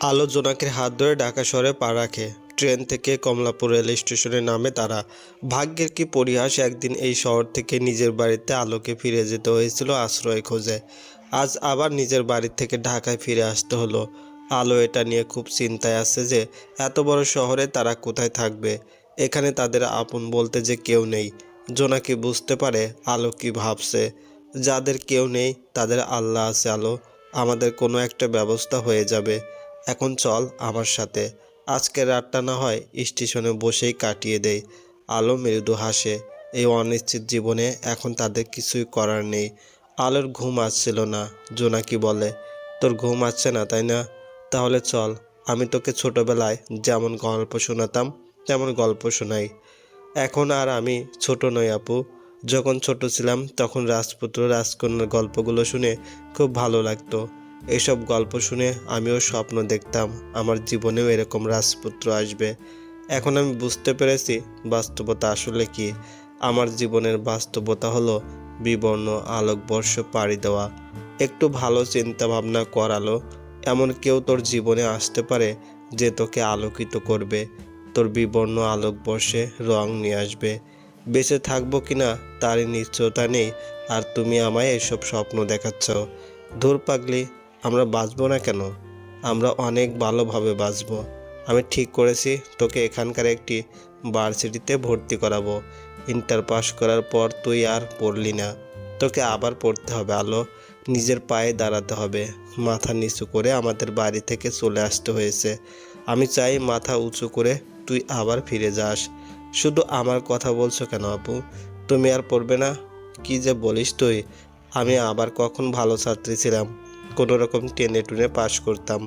আলো জোনাকের হাত ধরে ঢাকা শহরে পা রাখে। ট্রেন থেকে কমলাপুর রেল স্টেশনে নামে তারা। ভাগ্যের কি পরিহাস, একদিন এই শহর থেকে নিজের বাড়িতে আলোকে ফিরে যেতে হয়েছিল আশ্রয় খোঁজে। আজ আবার নিজের বাড়ি থেকে ঢাকায় ফিরে আসতে হলো। আলো এটা নিয়ে খুব চিন্তায় আছে যে, এত বড় শহরে তারা কোথায় থাকবে? এখানে তাদের আপন বলতে যে কেউ নেই। জোনাকি বুঝতে পারে? আলো কি ভাবছে? যাদের কেউ নেই, তাদের আল্লাহ আছে আলো। আমাদের কোনো একটা ব্যবস্থা হয়ে যাবে। এখন চল আমার সাথে। আজকে রাতটা না হয় স্টেশনে বসেই কাটিয়ে দেই। আলো মৃদু হাসে। এই অনিশ্চিত জীবনে এখন তাদের কিছুই করার নেই। আলোর ঘুম আসছিল না, জোনাকি বলে। তোর ঘুম আসছে না, তাই না? তাহলে চল, আমি তোকে ছোটবেলায় যেমন গল্প শোনাতাম, তেমন গল্প শোনাই। এখন আর আমি ছোট নই, আপু। যখন ছোট ছিলাম, তখন রাজপুত্র রাজকন্যার গল্পগুলো শুনে খুব ভালো লাগতো। এসব গল্প শুনে আমিও স্বপ্ন দেখতাম আমার জীবনেও এরকম রাজপুত্র আসবে। এখন আমি বুঝতে পেরেছি বাস্তবতা আসলে কি। আমার জীবনের বাস্তবতা হলো বিবর্ণ আলোকবর্ষ পাড়ি দেওয়া। একটু ভালো চিন্তা ভাবনা করালো। এমন কেউ তোর জীবনে আসতে পারে যে তোকে আলোকিত করবে। তোর বিবর্ণ আলোকবর্ষে রং নিয়ে আসবে। বেঁচে থাকব কিনা তারই নিশ্চয়তা নেই। আর তুমি আমায় এসব স্বপ্ন দেখাচ্ছ। ধুর পাগলি আমরা বাঁচবো না কেন? আমরা অনেক ভালোভাবে বাঁচবো। আমি ঠিক করেছি, তোকে এখানকার একটি ভার্সিটিতে ভর্তি করাবো। ইন্টার পাস করার পর তুই আর পড়লি না। তোকে আবার পড়তে হবে, আলো। নিজের পায়ে দাঁড়াতে হবে। মাথা নিচু করে আমাদের বাড়ি থেকে চলে আসতে হয়েছে। আমি চাই মাথা উঁচু করে তুই আবার ফিরে যাস। শুধু আমার কথা বলছো কেন আপু? তুমি আর পড়বে না? কি যে বলিস তুই? আমি আবার কখন ভালো ছাত্রী ছিলাম? কোনো রকম টেনে টুনে পাশ করতাম।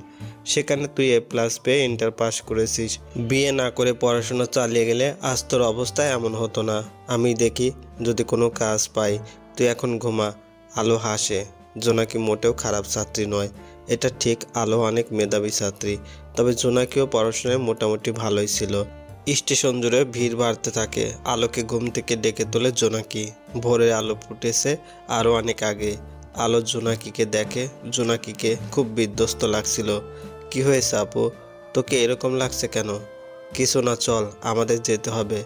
সেখানে তুই এ প্লাস পেয়ে ইন্টার পাস করেছিস। বিয়ে না করে পড়াশোনা চালিয়ে গেলে আজ তোর অবস্থা এমন হতো না। আমি দেখি যদি কোনো কাজ পাই, তুই এখন ঘুমা। আলো হাসে। জোনাকি মোটেও খারাপ ছাত্রী নয়। এটা ঠিক আলো অনেক মেধাবী ছাত্রী। তবে জোনাকিও পড়াশোনায় মোটামুটি ভালোই ছিল। স্টেশন জুড়ে ভিড় বাড়তে থাকে। আলোকে ঘুম থেকে ডেকে তোলে জোনাকি। ভোরের আলো ফুটেছে আরও অনেক আগে। আলো জোনাকিকে দেখে, জোনাকিকে খুব বিধ্বস্ত লাগছিল। কি হয়েছে আপু? তোকে এরকম লাগছে কেন? কিছু না, চল, আমাদের যেতে হবে।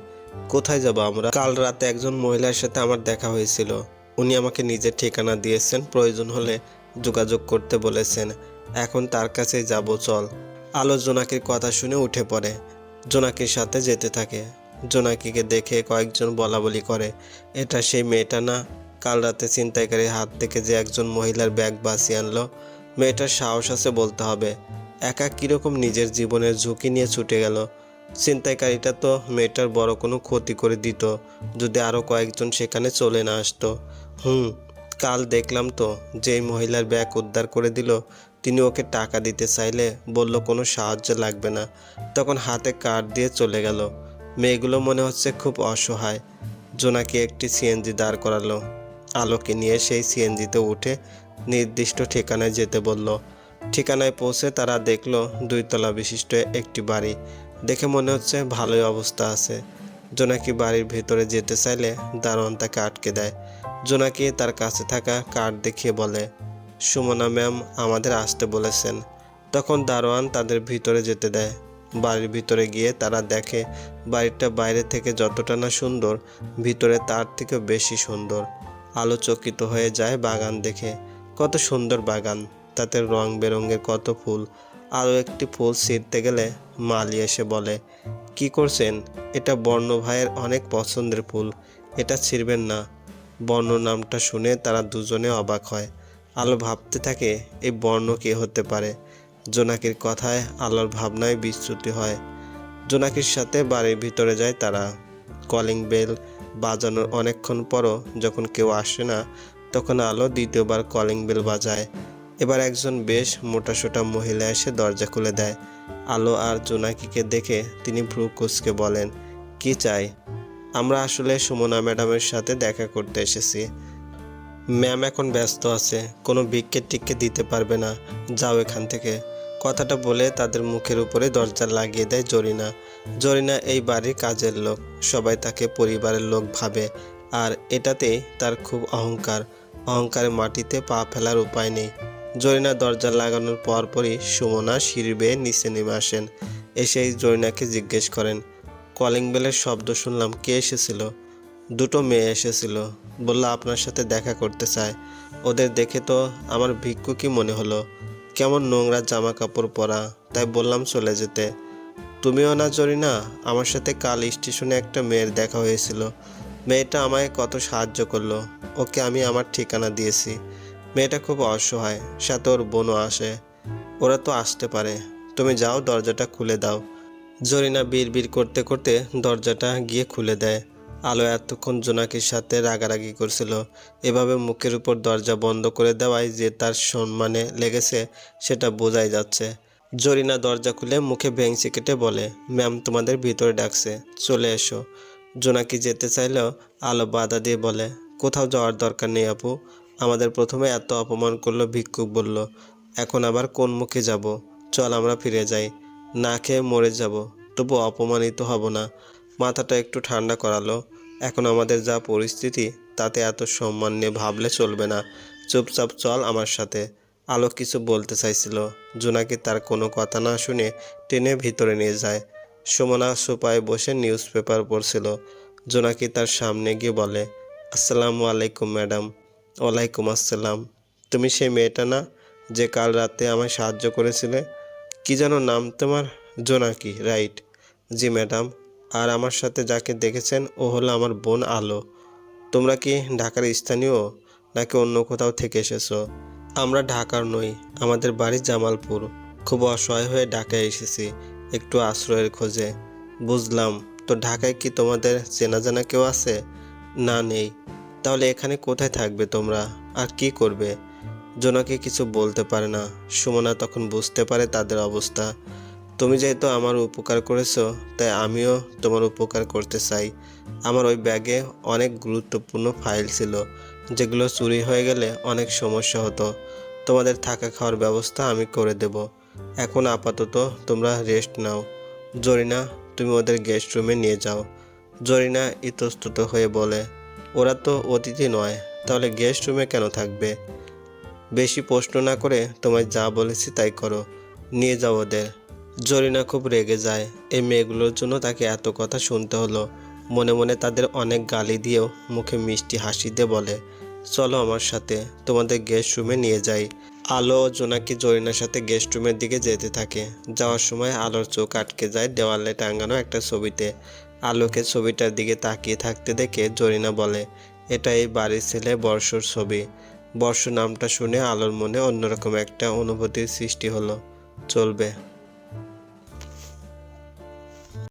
কোথায় যাব আমরা? কাল রাতে একজন মহিলার সাথে আমার দেখা হয়েছিল। উনি আমাকে নিজের ঠিকানা দিয়েছেন, প্রয়োজন হলে যোগাযোগ করতে বলেছেন। এখন তার কাছেই যাব, চল। আলো জোনাকির কথা শুনে উঠে পড়ে। জোনাকির সাথে যেতে থাকে। জোনাকিকে দেখে কয়েকজন বলা বলি করে, এটা সেই মেয়েটা না? কাল রাতে ছিনতাইকারীর হাত থেকে যে একজন মহিলার ব্যাগ বাঁচিয়ে আনলো, মেয়েটার সাহস আছে বলতে হবে। একা কীরকম নিজের জীবনের ঝুঁকি নিয়ে ছুটে গেল। ছিনতাইকারীটা তো মেয়েটার বড় কোনো ক্ষতি করে দিত, যদি আরও কয়েকজন সেখানে চলে না আসতো। হুম, কাল দেখলাম তো, যেই মহিলার ব্যাগ উদ্ধার করে দিল, তিনি ওকে টাকা দিতে চাইলে বলল কোনো সাহায্য লাগবে না। তখন হাতে কার্ড দিয়ে চলে গেল। মেয়েগুলো মনে হচ্ছে খুব অসহায়। জোনাকে একটি সিএনজি দাঁড় করালো। আলোকে নিয়ে সেই সিএনজিতে উঠে নির্দিষ্ট ঠিকানায় যেতে বলল। ঠিকানায় পৌঁছে তারা দেখল দুইতলা বিশিষ্ট একটি বাড়ি। দেখে মনে হচ্ছে ভালোই অবস্থা আছে। জোনাকি বাড়ির ভেতরে যেতে চাইলে দারোয়ান তাকে আটকে দেয়। জোনাকি তার কাছে থাকা কার্ড দেখিয়ে বলে, সুমনা ম্যাম আমাদের আসতে বলেছেন। তখন দারোয়ান তাদের ভিতরে যেতে দেয়। বাড়ির ভিতরে গিয়ে তারা দেখে বাড়িটা বাইরে থেকে যতটা না সুন্দর, ভিতরে তার থেকে বেশি সুন্দর। আলোচকিত হয়ে যায় বাগান দেখে। কত সুন্দর বাগান, তাতে রং বেরঙের কত ফুল। আরও একটি ফুল ছিঁড়তে গেলে মালি এসে বলে, কি করছেন? এটা বর্ণ ভাইয়ের অনেক পছন্দের ফুল। এটা ছিঁড়বেন না। বর্ণ নামটা শুনে তারা দুজনে অবাক হয়। আলো ভাবতে থাকে এই বর্ণ কে হতে পারে? জোনাকির কথায় আলোর ভাবনায় বিচ্যুতি হয়। জোনাকির সাথে বাড়ির ভিতরে যায় তারা। কলিং বেল বাজানোর অনেকক্ষণ পরও যখন কেউ আসে না, তখন আলো দ্বিতীয়বার কলিং বেল বাজায়। এবার একজন বেশ মোটাসোটা মহিলা এসে দরজা খুলে দেয়। আলো আর জোনাকিকে দেখে তিনি ভ্রু বলেন, কি চাই? আমরা আসলে সুমনা ম্যাডামের সাথে দেখা করতে এসেছি। ম্যাম এখন ব্যস্ত আছে, কোনো ভিক্ষে টিক্ষে দিতে পারবে না। যাও এখান থেকে। কথাটা বলে তাদের মুখের উপরে দরজা লাগিয়ে দেয় জরিনা। জরিনা এই বাড়ির কাজের লোক, সবাই তাকে পরিবারের লোক ভাবে, আর এটাতেই তার খুব অহংকার। অহংকারে মাটিতে পা ফেলার উপায় নেই। জরিনা দরজা লাগানোর পরপরই সুমনা সিঁড়ি বেয়ে নিচে নেমে আসেন। এসেই জরিনাকে জিজ্ঞেস করেন, কলিং বেলের শব্দ শুনলাম, কে এসেছিল? দুটো মেয়ে এসেছিল। বলল, আপনার সাথে দেখা করতে চায়। ওদের দেখে তো আমার ভিক্ষু কি মনে হলো? কেমন নোংরা জামা কাপড় পরা, তাই বললাম চলে যেতে। তুমিও না জরিনা, আমার সাথে কাল স্টেশনে একটা মেয়ের দেখা হয়েছিল। মেয়েটা আমায় কত সাহায্য করল, ওকে আমি আমার ঠিকানা দিয়েছি। মেয়েটা খুব অসহায়, সাথে ওর বোনও আসে। ওরা তো আসতে পারে। তুমি যাও, দরজাটা খুলে দাও। জরিনা বিড় করতে করতে দরজাটা গিয়ে খুলে দেয়। আলো এতক্ষণ জোনাকির সাথে রাগারাগি করছিল। এভাবে মুখের উপর দরজা বন্ধ করে দেওয়ায় যে তার সম্মানে লেগেছে, সেটা বোঝাই যাচ্ছে। জরিনা দরজা খুলে মুখে ভেংচি কেটে বলে, ম্যাম, তোমাদের ভিতরে ডাকছে, চলে এসো। জোনাকি যেতে চাইলেও আলো বাধা দিয়ে বলে, কোথাও যাওয়ার দরকার নেই আপু। আমাদের প্রথমে এত অপমান করল ভিক্ষুক বলল, এখন আবার কোন মুখে যাব? চল আমরা ফিরে যাই। না খেয়ে মরে যাব, তবু অপমানিত হব না। মাথাটা একটু ঠান্ডা করালো। এখন আমাদের যা পরিস্থিতি, তাতে এত সম্মান নিয়ে ভাবলে চলবে না। চুপচাপ চল আমার সাথে। আলো কিছু বলতে চাইছিল। জোনাকি তার কোনো কথা না শুনে টেনে ভিতরে নিয়ে যায়। সুমনা সোপায় বসে নিউজ পেপার পড়ছিল জোনাকি তার সামনে গিয়ে বলে, আসসালামু আলাইকুম, ম্যাডাম। ওয়ালাইকুম আসসালাম। তুমি সেই মেয়েটা না যে কাল রাতে আমায় সাহায্য করেছিলে? কি যেন নাম তোমার? জোনাকি রাইট। জি, ম্যাডাম। আর আমার সাথে যাকে দেখেছেন, ও হলো আমার বোন আলো। তোমরা কি ঢাকার স্থানীয়, নাকি অন্য কোথাও থেকে এসেছ? আমরা ঢাকার নই, আমাদের বাড়ি জামালপুর। খুব অসহায় হয়ে ঢাকায় এসেছি, একটু আশ্রয়ের খোঁজে। বুঝলাম, তো ঢাকায় কি তোমাদের চেনা জানা কেউ আছে? না, নেই। তাহলে এখানে কোথায় থাকবে তোমরা? আর কি করবে? জোনাকে কিছু বলতে পারে না। সুমনা তখন বুঝতে পারে তাদের অবস্থা। তুমি যেহেতু আমার উপকার করেছ, তাই আমিও তোমার উপকার করতে চাই। আমার ওই ব্যাগে অনেক গুরুত্বপূর্ণ ফাইল ছিল, যেগুলো চুরি হয়ে গেলে অনেক সমস্যা হতো। তোমাদের থাকা খাওয়ার ব্যবস্থা আমি করে দেব। এখন আপাতত তোমরা রেস্ট নাও। জরিনা, তুমি ওদের গেস্ট রুমে নিয়ে যাও। জরিনা ইতস্তত হয়ে বলে, ওরা তো অতিথি নয়, তাহলে গেস্ট রুমে কেন থাকবে? বেশি প্রশ্ন না করে তোমায় যা বলেছি তাই করো। নিয়ে যাও ওদের। জরিনা খুব রেগে যায়। এই মেয়েগুলোর জন্য তাকে এত কথা শুনতে হলো। মনে মনে তাদের অনেক গালি দিয়েও মুখে মিষ্টি হাসি দিয়ে বলে, চলো আমার সাথে, তোমাদের গেস্ট রুমে নিয়ে যাই। আলো ও জোনাকি জরিনার সাথে গেস্ট রুমের দিকে যেতে থাকে। যাওয়ার সময় আলোর চোখ আটকে যায় দেওয়ালে টাঙানো একটা ছবিতে। আলোকে ছবিটার দিকে তাকিয়ে থাকতে দেখে জরিনা বলে, এটা এই বাড়ির ছেলে বর্ষর ছবি। বর্ষ নামটা শুনে আলোর মনে অন্যরকম একটা অনুভূতির সৃষ্টি হলো। চলবে।